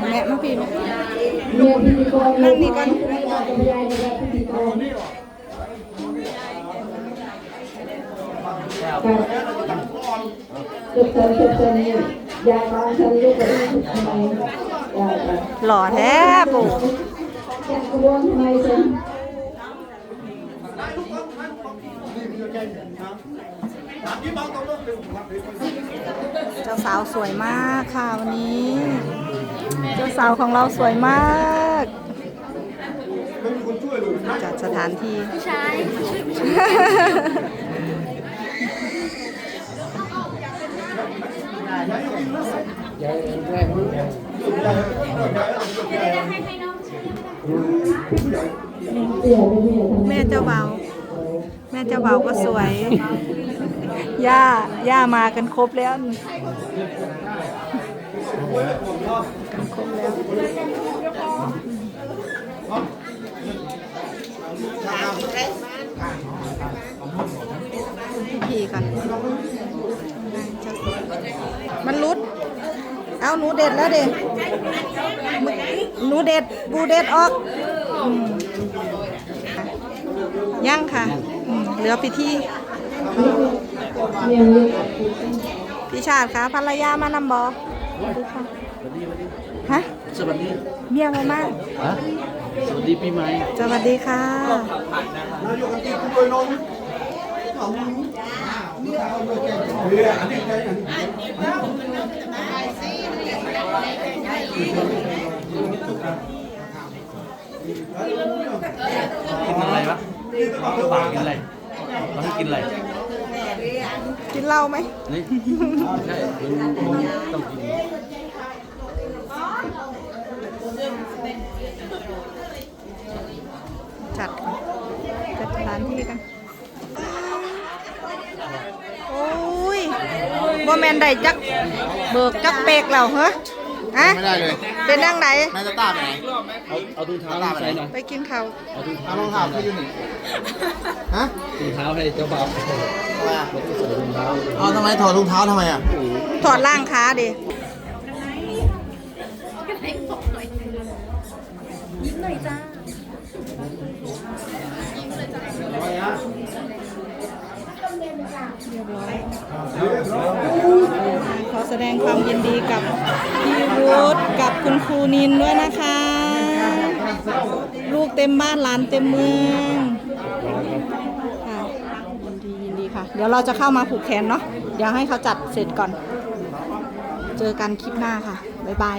แม่มาพี่ไมเมียพิธีกรนั่งนี่ก่อนไม่ยอมจะไปยายในพิธีกรจุดเติมจุดเติมนี่ยายมาฉันลูกไปทำไมยายไปหล่อแท้ปู่ อยากกระวนทำไมฉันเจ้าสาวสวยมากค่ะวันนี้ เจ้าสาวของเราสวยมากจัดสถานที่ใช่เสียไปเมียทำไมแม่เจ้าเบา แม่เจ้าเบาก็สวย ย่า ย่ามากันครบแล้วผีกันครบแล้วพี่กันมันรุด เอาหนูเด็ดแล้วเด็หนูเด็ด บูเด็ดออก อืมยังค่ะอืมเหลือพิธีเมียลูกพี่ชาติคะภรรยามานำบอฮะสวัสดีเมียมามาฮะสวัสดีปีใหม่สวัสดีค่ะกินอะไร วะปากกินอะไรเราให้กินอะไรกินเหล้าไหมนี่ใช่มันต้องกินจัดค่ะจัดสถานที่กัน โอ้ยบ่แมนได้จัก เบิกจักเปกแล้วเหรอ ฮะไม่ได้เลยเป็นนั่งไหน แม่จะต้าไปไหน เอาเอาถุงเท้าใส่หน่อยไปกินข้าวเอาถุงเท้าเอารองเท้าเขาอยู่หนึ่งฮะถุงเท้าให้เจ้าบ่าวเราต้องใส่ถุงเท้าเอาทำไมถอดรองเท้าทำไมอะถอดล่างขาดิยิ้มหน่อยจ้าขอ แสดงความยินดีกับพี่วุฒิกับคุณครูนินด้วยนะคะ ลูกเต็มบ้านหลานเต็มเมืองค่ะยินดียินดีค่ะ เดี๋ยวเราจะเข้ามาผูกแขนเนาะเดี๋ยวให้เขาจัดเสร็จก่อน เจอกันคลิปหน้าค่ะ บ๊ายบาย